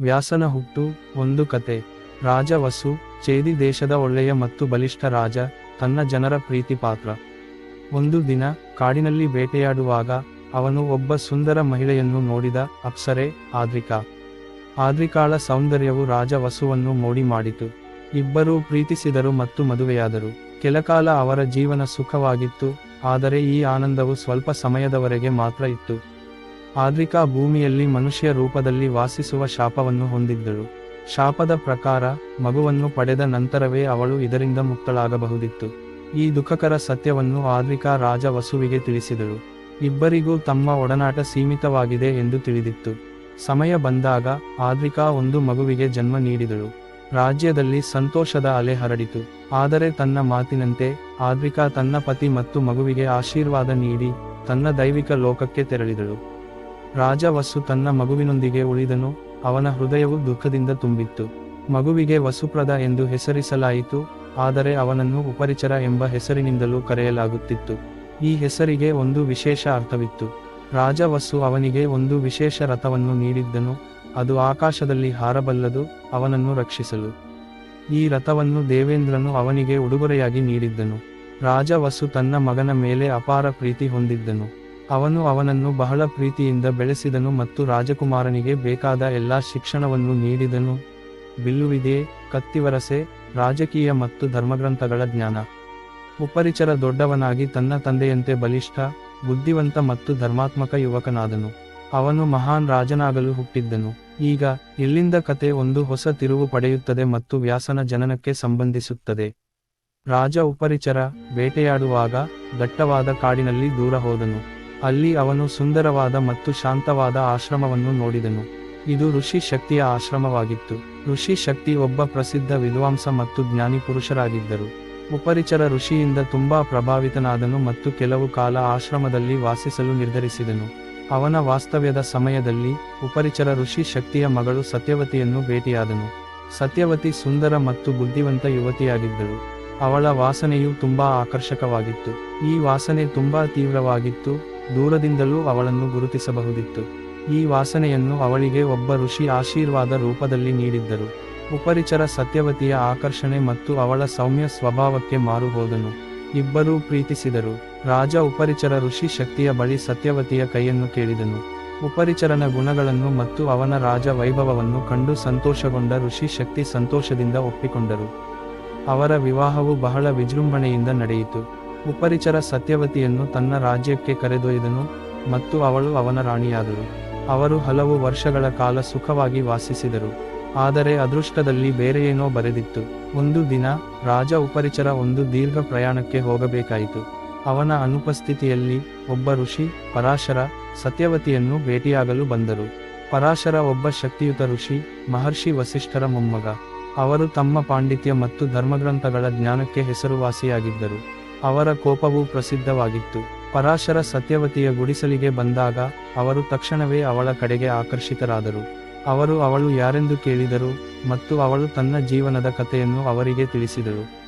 ವ್ಯಾಸನ ಹುಟ್ಟು, ಒಂದು ಕತೆ. ರಾಜ ವಸು ಚೇದಿ ದೇಶದ ಒಳ್ಳೆಯ ಮತ್ತು ಬಲಿಷ್ಠ ರಾಜ, ತನ್ನ ಜನರ ಪ್ರೀತಿ ಪಾತ್ರ. ಒಂದು ದಿನ, ಕಾಡಿನಲ್ಲಿ ಬೇಟೆಯಾಡುವಾಗ, ಅವನು ಒಬ್ಬ ಸುಂದರ ಮಹಿಳೆಯನ್ನು ನೋಡಿದ, ಅಪ್ಸರೆ, ಆದ್ರಿಕಾ. ಆದ್ರಿಕಾಳ ಸೌಂದರ್ಯವು ರಾಜ ವಸುವನ್ನು ಮೋಡಿ ಮಾಡಿತು. ಇಬ್ಬರೂ ಪ್ರೀತಿಸಿದರು ಮತ್ತು ಮದುವೆಯಾದರು. ಕೆಲಕಾಲ ಅವರ ಜೀವನ ಸುಖವಾಗಿತ್ತು, ಆದರೆ ಈ ಆನಂದವು ಸ್ವಲ್ಪ ಸಮಯದವರೆಗೆ ಮಾತ್ರ ಇತ್ತು. ಆದ್ರಿಕಾ ಭೂಮಿಯಲ್ಲಿ ಮನುಷ್ಯ ರೂಪದಲ್ಲಿ ವಾಸಿಸುವ ಶಾಪವನ್ನು ಹೊಂದಿದ್ದಳು. ಶಾಪದ ಪ್ರಕಾರ, ಮಗುವನ್ನು ಪಡೆದ ನಂತರವೇ ಅವಳು ಇದರಿಂದ ಮುಕ್ತಳಾಗಬಹುದಿತ್ತು. ಈ ದುಃಖಕರ ಸತ್ಯವನ್ನು ಆದ್ರಿಕಾ ರಾಜ ವಸುವಿಗೆ ತಿಳಿಸಿದಳು. ಇಬ್ಬರಿಗೂ ತಮ್ಮ ಒಡನಾಟ ಸೀಮಿತವಾಗಿದೆ ಎಂದು ತಿಳಿದಿತ್ತು. ಸಮಯ ಬಂದಾಗ, ಆದ್ರಿಕಾ ಒಂದು ಮಗುವಿಗೆ ಜನ್ಮ ನೀಡಿದಳು. ರಾಜ್ಯದಲ್ಲಿ ಸಂತೋಷದ ಅಲೆ ಹರಡಿತು. ಆದರೆ ತನ್ನ ಮಾತಿನಂತೆ, ಆದ್ರಿಕಾ ತನ್ನ ಪತಿ ಮತ್ತು ಮಗುವಿಗೆ ಆಶೀರ್ವಾದ ನೀಡಿ, ತನ್ನ ದೈವಿಕ ಲೋಕಕ್ಕೆ ತೆರಳಿದಳು. ರಾಜ ವಸು ತನ್ನ ಮಗುವಿನೊಂದಿಗೆ ಉಳಿದನು, ಅವನ ಹೃದಯವು ದುಃಖದಿಂದ ತುಂಬಿತ್ತು. ಮಗುವಿಗೆ ವಸುಪ್ರದ ಎಂದು ಹೆಸರಿಸಲಾಯಿತು, ಆದರೆ ಅವನನ್ನು ಉಪರಿಚರ ಎಂಬ ಹೆಸರಿನಿಂದಲೂ ಕರೆಯಲಾಗುತ್ತಿತ್ತು. ಈ ಹೆಸರಿಗೆ ಒಂದು ವಿಶೇಷ ಅರ್ಥವಿತ್ತು. ರಾಜ ವಸು ಅವನಿಗೆ ಒಂದು ವಿಶೇಷ ರಥವನ್ನು ನೀಡಿದ್ದನು, ಅದು ಆಕಾಶದಲ್ಲಿ ಹಾರಬಲ್ಲದು, ಅವನನ್ನು ರಕ್ಷಿಸಲು. ಈ ರಥವನ್ನು ದೇವೇಂದ್ರನು ಅವನಿಗೆ ಉಡುಗೊರೆಯಾಗಿ ನೀಡಿದ್ದನು. ರಾಜ ವಸು ತನ್ನ ಮಗನ ಮೇಲೆ ಅಪಾರ ಪ್ರೀತಿ ಹೊಂದಿದ್ದನು. ಅವನು ಅವನನ್ನು ಬಹಳ ಪ್ರೀತಿಯಿಂದ ಬೆಳೆಸಿದನು ಮತ್ತು ರಾಜಕುಮಾರನಿಗೆ ಬೇಕಾದ ಎಲ್ಲಾ ಶಿಕ್ಷಣವನ್ನು ನೀಡಿದನು. ಬಿಲ್ಲುವಿದೆ ಕತ್ತಿವರಸೆ, ರಾಜಕೀಯ ಮತ್ತು ಧರ್ಮಗ್ರಂಥಗಳ ಜ್ಞಾನ. ಉಪರಿಚರ ದೊಡ್ಡವನಾಗಿ ತನ್ನ ತಂದೆಯಂತೆ ಬಲಿಷ್ಠ, ಬುದ್ಧಿವಂತ ಮತ್ತು ಧರ್ಮಾತ್ಮಕ ಯುವಕನಾದನು. ಅವನು ಮಹಾನ್ ರಾಜನಾಗಲು ಹುಟ್ಟಿದ್ದನು. ಈಗ, ಇಲ್ಲಿಂದ ಕತೆ ಒಂದು ಹೊಸ ತಿರುವು ಪಡೆಯುತ್ತದೆ ಮತ್ತು ವ್ಯಾಸನ ಜನನಕ್ಕೆ ಸಂಬಂಧಿಸುತ್ತದೆ. ರಾಜ ಉಪರಿಚರ ಬೇಟೆಯಾಡುವಾಗ ದಟ್ಟವಾದ ಕಾಡಿನಲ್ಲಿ ದೂರ ಹೋದನು. ಅಲ್ಲಿ ಅವನು ಸುಂದರವಾದ ಮತ್ತು ಶಾಂತವಾದ ಆಶ್ರಮವನ್ನು ನೋಡಿದನು. ಇದು ಋಷಿ ಶಕ್ತಿಯ ಆಶ್ರಮವಾಗಿತ್ತು. ಋಷಿ ಶಕ್ತಿ ಒಬ್ಬ ಪ್ರಸಿದ್ಧ ವಿದ್ವಾಂಸ ಮತ್ತು ಜ್ಞಾನಿ ಪುರುಷರಾಗಿದ್ದರು. ಉಪರಿಚರ ಋಷಿಯಿಂದ ತುಂಬಾ ಪ್ರಭಾವಿತನಾದನು ಮತ್ತು ಕೆಲವು ಕಾಲ ಆಶ್ರಮದಲ್ಲಿ ವಾಸಿಸಲು ನಿರ್ಧರಿಸಿದನು. ಅವನ ವಾಸ್ತವ್ಯದ ಸಮಯದಲ್ಲಿ ಉಪರಿಚರ ಋಷಿ ಶಕ್ತಿಯ ಮಗಳು ಸತ್ಯವತಿಯನ್ನು ಭೇಟಿಯಾದನು. ಸತ್ಯವತಿ ಸುಂದರ ಮತ್ತು ಬುದ್ಧಿವಂತ ಯುವತಿಯಾಗಿದ್ದಳು. ಅವಳ ವಾಸನೆಯು ತುಂಬಾ ಆಕರ್ಷಕವಾಗಿತ್ತು. ಈ ವಾಸನೆ ತುಂಬಾ ತೀವ್ರವಾಗಿತ್ತು. ದೂರದಿಂದಲೂ ಅವಳನ್ನು ಗುರುತಿಸಬಹುದಿತ್ತು. ಈ ವಾಸನೆಯನ್ನು ಅವಳಿಗೆ ಒಬ್ಬ ಋಷಿ ಆಶೀರ್ವಾದ ರೂಪದಲ್ಲಿ ನೀಡಿದ್ದರು. ಉಪರಿಚರ ಸತ್ಯವತಿಯ ಆಕರ್ಷಣೆ ಮತ್ತು ಅವಳ ಸೌಮ್ಯ ಸ್ವಭಾವಕ್ಕೆ ಮಾರು ಹೋದನು ಇಬ್ಬರೂ ಪ್ರೀತಿಸಿದರು. ರಾಜ ಉಪರಿಚರ ಋಷಿ ಶಕ್ತಿಯ ಬಳಿ ಸತ್ಯವತಿಯ ಕೈಯನ್ನು ಕೇಳಿದನು. ಉಪರಿಚರನ ಗುಣಗಳನ್ನು ಮತ್ತು ಅವನ ರಾಜ ವೈಭವವನ್ನು ಕಂಡು ಸಂತೋಷಗೊಂಡ ಋಷಿ ಶಕ್ತಿ ಸಂತೋಷದಿಂದ ಒಪ್ಪಿಕೊಂಡರು. ಅವರ ವಿವಾಹವು ಬಹಳ ವಿಜೃಂಭಣೆಯಿಂದ ನಡೆಯಿತು. ಉಪರಿಚರ ಸತ್ಯವತಿಯನ್ನು ತನ್ನ ರಾಜ್ಯಕ್ಕೆ ಕರೆದೊಯ್ದನು ಮತ್ತು ಅವಳು ಅವನ ರಾಣಿಯಾದಳು. ಅವರು ಹಲವು ವರ್ಷಗಳ ಕಾಲ ಸುಖವಾಗಿ ವಾಸಿಸಿದರು. ಆದರೆ ಅದೃಷ್ಟದಲ್ಲಿ ಬೇರೆಯೇನೋ ಬರೆದಿತ್ತು. ಒಂದು ದಿನ ರಾಜ ಉಪರಿಚರ ಒಂದು ದೀರ್ಘ ಪ್ರಯಾಣಕ್ಕೆ ಹೋಗಬೇಕಾಯಿತು. ಅವನ ಅನುಪಸ್ಥಿತಿಯಲ್ಲಿ ಒಬ್ಬ ಋಷಿ, ಪರಾಶರ ಸತ್ಯವತಿಯನ್ನು ಭೇಟಿಯಾಗಲು ಬಂದರು. ಪರಾಶರ ಒಬ್ಬ ಶಕ್ತಿಯುತ ಋಷಿ, ಮಹರ್ಷಿ ವಸಿಷ್ಠರ ಮೊಮ್ಮಗ. ಅವರು ತಮ್ಮ ಪಾಂಡಿತ್ಯ ಮತ್ತು ಧರ್ಮಗ್ರಂಥಗಳ ಜ್ಞಾನಕ್ಕೆ ಹೆಸರುವಾಸಿಯಾಗಿದ್ದರು. ಅವರ ಕೋಪವು ಪ್ರಸಿದ್ಧವಾಗಿತ್ತು. ಪರಾಶರ ಸತ್ಯವತಿಯ ಗುಡಿಸಲಿಗೆ ಬಂದಾಗ ಅವರು ತಕ್ಷಣವೇ ಅವಳ ಕಡೆಗೆ ಆಕರ್ಷಿತರಾದರು. ಅವರು ಅವಳು ಯಾರೆಂದು ಕೇಳಿದರು ಮತ್ತು ಅವಳು ತನ್ನ ಜೀವನದ ಕಥೆಯನ್ನು ಅವರಿಗೆ ತಿಳಿಸಿದಳು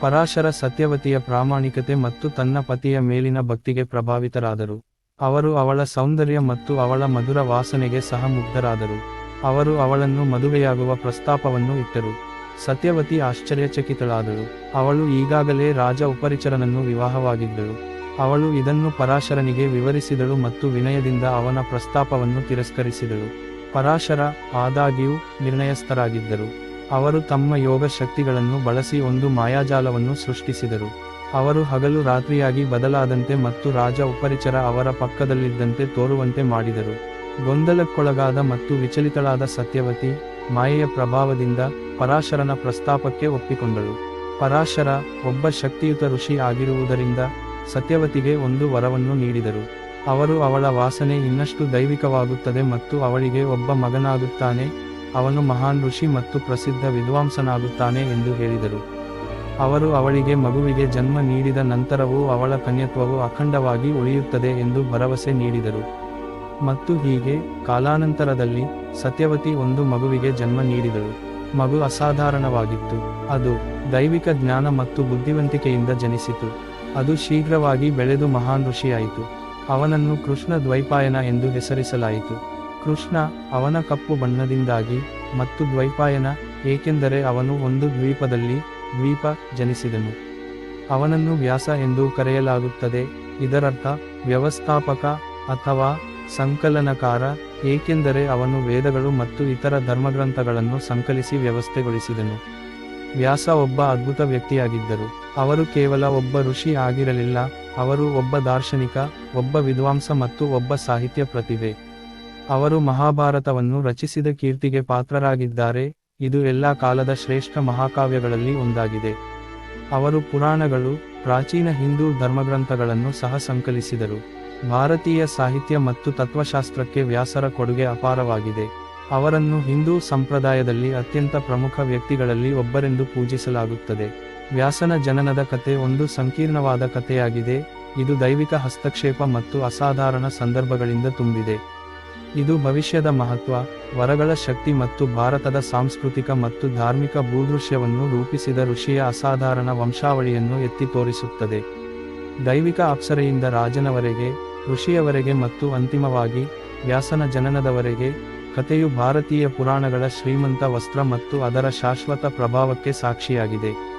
ಪರಾಶರ ಸತ್ಯವತಿಯ ಪ್ರಾಮಾಣಿಕತೆ ಮತ್ತು ತನ್ನ ಪತಿಯ ಮೇಲಿನ ಭಕ್ತಿಗೆ ಪ್ರಭಾವಿತರಾದರು. ಅವರು ಅವಳ ಸೌಂದರ್ಯ ಮತ್ತು ಅವಳ ಮಧುರ ವಾಸನೆಗೆ ಸಹ ಮುಗ್ಧರಾದರು. ಅವರು ಅವಳನ್ನು ಮದುವೆಯಾಗುವ ಪ್ರಸ್ತಾಪವನ್ನು ಇಟ್ಟರು. ಸತ್ಯವತಿ ಆಶ್ಚರ್ಯಚಕಿತಳಾದಳು. ಅವಳು ಈಗಾಗಲೇ ರಾಜ ಉಪರಿಚರನನ್ನು ವಿವಾಹವಾಗಿದ್ದಳು. ಅವಳು ಇದನ್ನು ಪರಾಶರನಿಗೆ ವಿವರಿಸಿದಳು ಮತ್ತು ವಿನಯದಿಂದ ಅವನ ಪ್ರಸ್ತಾಪವನ್ನು ತಿರಸ್ಕರಿಸಿದಳು. ಪರಾಶರ ಆದಾಗ್ಯೂ ನಿರ್ಣಯಸ್ಥರಾಗಿದ್ದರು. ಅವರು ತಮ್ಮ ಯೋಗ ಶಕ್ತಿಗಳನ್ನು ಬಳಸಿ ಒಂದು ಮಾಯಾಜಾಲವನ್ನು ಸೃಷ್ಟಿಸಿದರು. ಅವರು ಹಗಲು ರಾತ್ರಿಯಾಗಿ ಬದಲಾದಂತೆ ಮತ್ತು ರಾಜ ಉಪರಿಚರ ಅವರ ಪಕ್ಕದಲ್ಲಿದ್ದಂತೆ ತೋರುವಂತೆ ಮಾಡಿದರು. ಗೊಂದಲಕ್ಕೊಳಗಾದ ಮತ್ತು ವಿಚಲಿತಳಾದ ಸತ್ಯವತಿ ಮಾಯೆಯ ಪ್ರಭಾವದಿಂದ ಪರಾಶರನ ಪ್ರಸ್ತಾಪಕ್ಕೆ ಒಪ್ಪಿಕೊಂಡಳು. ಪರಾಶರ ಒಬ್ಬ ಶಕ್ತಿಯುತ ಋಷಿ ಆಗಿರುವುದರಿಂದ ಸತ್ಯವತಿಗೆ ಒಂದು ವರವನ್ನು ನೀಡಿದರು. ಅವರು ಅವಳ ವಾಸನೆ ಇನ್ನಷ್ಟು ದೈವಿಕವಾಗುತ್ತದೆ ಮತ್ತು ಅವಳಿಗೆ ಒಬ್ಬ ಮಗನಾಗುತ್ತಾನೆ. ಅವನು ಮಹಾನ್ ಋಷಿ ಮತ್ತು ಪ್ರಸಿದ್ಧ ವಿದ್ವಾಂಸನಾಗುತ್ತಾನೆ ಎಂದು ಹೇಳಿದರು. ಅವರು ಅವಳಿಗೆ ಮಗುವಿಗೆ ಜನ್ಮ ನೀಡಿದ ನಂತರವೂ ಅವಳ ಕನ್ಯತ್ವವು ಅಖಂಡವಾಗಿ ಉಳಿಯುತ್ತದೆ ಎಂದು ಭರವಸೆ ನೀಡಿದರು. ಮತ್ತು ಹೀಗೆ ಕಾಲಾನಂತರದಲ್ಲಿ ಸತ್ಯವತಿ ಒಂದು ಮಗುವಿಗೆ ಜನ್ಮ ನೀಡಿದಳು. ಮಗು ಅಸಾಧಾರಣವಾಗಿತ್ತು. ಅದು ದೈವಿಕ ಜ್ಞಾನ ಮತ್ತು ಬುದ್ಧಿವಂತಿಕೆಯಿಂದ ಜನಿಸಿತು. ಅದು ಶೀಘ್ರವಾಗಿ ಬೆಳೆದು ಮಹಾನ್ ಋಷಿಯಾಯಿತು. ಅವನನ್ನು ಕೃಷ್ಣ ದ್ವೈಪಾಯನ ಎಂದು ಹೆಸರಿಸಲಾಯಿತು. ಕೃಷ್ಣ ಅವನ ಕಪ್ಪು ಬಣ್ಣದಿಂದಾಗಿ ಮತ್ತು ದ್ವೈಪಾಯನ ಏಕೆಂದರೆ ಅವನು ಒಂದು ದ್ವೀಪದಲ್ಲಿ ದ್ವೀಪ ಜನಿಸಿದನು. ಅವನನ್ನು ವ್ಯಾಸ ಎಂದು ಕರೆಯಲಾಗುತ್ತದೆ. ಇದರರ್ಥ ವ್ಯವಸ್ಥಾಪಕ ಅಥವಾ ಸಂಕಲನಕಾರ, ಏಕೆಂದರೆ ಅವನು ವೇದಗಳು ಮತ್ತು ಇತರ ಧರ್ಮಗ್ರಂಥಗಳನ್ನು ಸಂಕಲಿಸಿ ವ್ಯವಸ್ಥೆಗೊಳಿಸಿದನು. ವ್ಯಾಸ ಒಬ್ಬ ಅದ್ಭುತ ವ್ಯಕ್ತಿಯಾಗಿದ್ದರು. ಅವರು ಕೇವಲ ಒಬ್ಬ ಋಷಿ ಆಗಿರಲಿಲ್ಲ, ಅವರು ಒಬ್ಬ ದಾರ್ಶನಿಕ, ಒಬ್ಬ ವಿದ್ವಾಂಸ ಮತ್ತು ಒಬ್ಬ ಸಾಹಿತ್ಯ ಪ್ರತಿಭೆ. ಅವರು ಮಹಾಭಾರತವನ್ನು ರಚಿಸಿದ ಕೀರ್ತಿಗೆ ಪಾತ್ರರಾಗಿದ್ದಾರೆ, ಇದು ಎಲ್ಲಾ ಕಾಲದ ಶ್ರೇಷ್ಠ ಮಹಾಕಾವ್ಯಗಳಲ್ಲಿ ಒಂದಾಗಿದೆ. ಅವರು ಪುರಾಣಗಳು, ಪ್ರಾಚೀನ ಹಿಂದೂ ಧರ್ಮಗ್ರಂಥಗಳನ್ನು ಸಹ ಸಂಕಲಿಸಿದರು. ಭಾರತೀಯ ಸಾಹಿತ್ಯ ಮತ್ತು ತತ್ವಶಾಸ್ತ್ರಕ್ಕೆ ವ್ಯಾಸರ ಕೊಡುಗೆ ಅಪಾರವಾಗಿದೆ. ಅವರನ್ನು ಹಿಂದೂ ಸಂಪ್ರದಾಯದಲ್ಲಿ ಅತ್ಯಂತ ಪ್ರಮುಖ ವ್ಯಕ್ತಿಗಳಲ್ಲಿ ಒಬ್ಬರೆಂದು ಪೂಜಿಸಲಾಗುತ್ತದೆ. ವ್ಯಾಸನ ಜನನದ ಕತೆ ಒಂದು ಸಂಕೀರ್ಣವಾದ ಕಥೆಯಾಗಿದೆ. ಇದು ದೈವಿಕ ಹಸ್ತಕ್ಷೇಪ ಮತ್ತು ಅಸಾಧಾರಣ ಸಂದರ್ಭಗಳಿಂದ ತುಂಬಿದೆ. ಇದು ಭವಿಷ್ಯದ ಮಹತ್ವ, ವರಗಳ ಶಕ್ತಿ ಮತ್ತು ಭಾರತದ ಸಾಂಸ್ಕೃತಿಕ ಮತ್ತು ಧಾರ್ಮಿಕ ಭೂದೃಶ್ಯವನ್ನು ರೂಪಿಸಿದ ಋಷಿಯ ಅಸಾಧಾರಣ ವಂಶಾವಳಿಯನ್ನು ಎತ್ತಿ ತೋರಿಸುತ್ತದೆ. ದೈವಿಕ ಅಪ್ಸರೆಯಿಂದ ರಾಜನವರೆಗೆ ಋಷಿಯವರೆಗೆ ಮತ್ತು ಅಂತಿಮವಾಗಿ ವ್ಯಾಸನ ಜನನದವರೆಗೆ ಕಥೆಯು ಭಾರತೀಯ ಪುರಾಣಗಳ ಶ್ರೀಮಂತ ವಸ್ತ್ರ ಮತ್ತು ಅದರ ಶಾಶ್ವತ ಪ್ರಭಾವಕ್ಕೆ ಸಾಕ್ಷಿಯಾಗಿದೆ.